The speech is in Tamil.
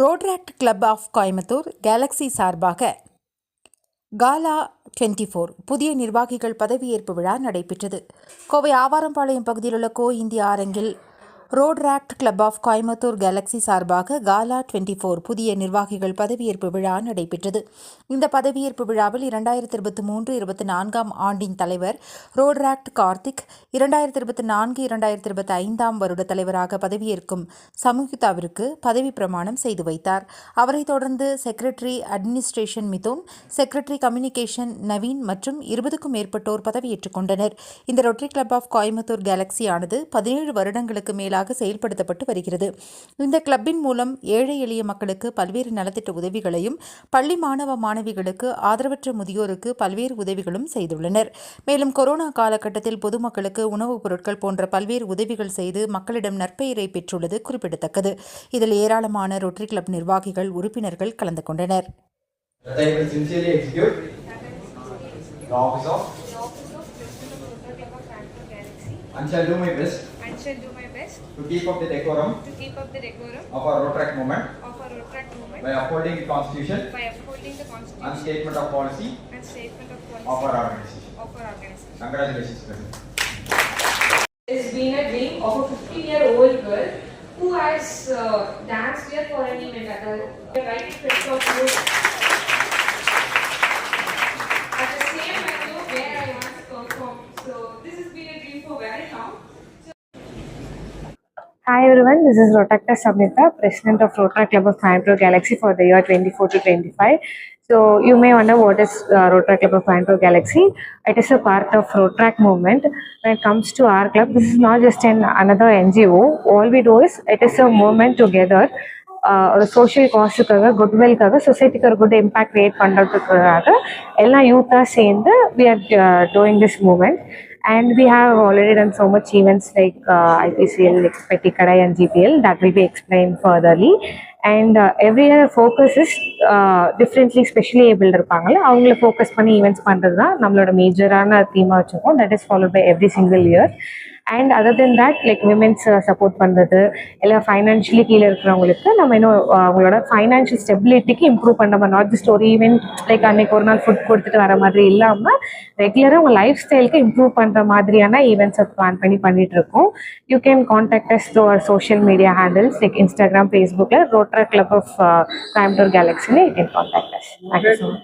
Rotaract club of Coimbatore galaxy சார்பாக காலா டுவெண்ட்டி ஃபோர் புதிய நிர்வாகிகள் பதவியேற்பு விழா நடைபெற்றது. கோவை ஆவாரம்பாளையம் பகுதியில் உள்ள கோ இந்தியா அரங்கில் Rotaract club of Coimbatore galaxy சார்பாக காலா டுவெண்ட்டி ஃபோர் புதிய நிர்வாகிகள் பதவியேற்பு விழா நடைபெற்றது. இந்த பதவியேற்பு விழாவில் இரண்டாயிரத்தி இருபத்தி மூன்று இருபத்தி நான்காம் ஆண்டின் தலைவர் ரோட்ராக்ட் கார்த்திக் இரண்டாயிரத்தி இருபத்தி நான்கு இரண்டாயிரத்தி இருபத்தி ஐந்தாம் வருட தலைவராக பதவியேற்கும் சமுகிதாவிற்கு பதவி பிரமாணம் செய்து வைத்தார். அவரைத் தொடர்ந்து secretary administration Mithun secretary communication Naveen மற்றும் இருபதுக்கும் மேற்பட்டோர் பதவியேற்றுக் கொண்டனர். இந்த ரொட்டரி கிளப் ஆஃப் கோயம்புத்தூர் கேலக்ஸியானது பதினேழு வருடங்களுக்கு மேலாக செயல்படுத்தப்பட்டு வருகிறது. இந்த கிளப்பின் மூலம் ஏழை எளிய மக்களுக்கு பல்வேறு நலத்திட்ட உதவிகளையும் பள்ளி மாணவ மாணவிகளுக்கு ஆதரவற்ற முதியோருக்கு பல்வேறு உதவிகளும் செய்துள்ளனர். மேலும் கொரோனா காலகட்டத்தில் பொதுமக்களுக்கு உணவுப் பொருட்கள் போன்ற பல்வேறு உதவிகள் செய்து மக்களிடம் நற்பெயரை பெற்றுள்ளது குறிப்பிடத்தக்கது. இதில் ஏராளமான ரொட்டரி கிளப் நிர்வாகிகள் உறுப்பினர்கள் கலந்து கொண்டனர். And shall do my best. And shall do my best to keep up the decorum to keep up the decorum of our Rotaract movement of our Rotaract movement by upholding the constitution by upholding the and statement of policy and statement of of our organization. of our organization. Congratulations, President. It's been a dream of a 15 year old girl who has uh, danced here for an event at the the right place of you. At the same venue where I once performed. So this has been a dream for very long. Hi everyone, this is Rotakta Samnita, President of Rotary Club of Coimbatore Galaxy for the year 24 to 25. So you may wonder what is uh, Rotary Club of Coimbatore Galaxy. It is a part of Rotaract movement. When it comes to our club, this is not just an another NGO. All we do is it is a movement together. ஆஹ் ஒரு சோஷியல் காஸுக்காக குட்வில்காக சொசைட்டிக்கு ஒரு குட் இம்பாக்ட் கிரியேட் பண்ணுறதுக்காக எல்லாம் யூத்தாக சேர்ந்து we are doing this moment And we have already done so much events like uh, IPCL, like Petty Kadai and GPL that will be explained furtherly. And uh, every year focus is uh, differently specially abled இருப்பாங்கல்ல அவங்கள ஃபோக்கஸ் பண்ணி ஈவெண்ட்ஸ் பண்ணுறது தான் நம்மளோட மேஜரான தீமாக வச்சுருக்கோம் that is followed by every single year and other then that like women's support பண்ணுறது இல்லை ஃபைனான்ஷியலி கீழே இருக்கிறவங்களுக்கு நம்ம இன்னும் அவங்களோட ஃபைனான்ஷியல் ஸ்டெபிலிட்டிக்கு இம்ப்ரூவ் பண்ண மாதிரி நாட் ஜஸ்ட் ஒரு ஈவென்ட் லைக் அன்னைக்கு ஒரு நாள் ஃபுட் கொடுத்துட்டு வர மாதிரி இல்லாமல் ரெகுலராக உங்கள் லைஃப் ஸ்டைலுக்கு இம்ப்ரூவ் பண்ணுற மாதிரியான ஈவெண்ட்ஸை பிளான் பண்ணி பண்ணிட்டு இருக்கோம். You can contact us through our social media handles like Instagram ஃபேஸ்புக்கில் Rotaract club of Coimbatore கேலக்ஸின்னு you can contact us thank you so much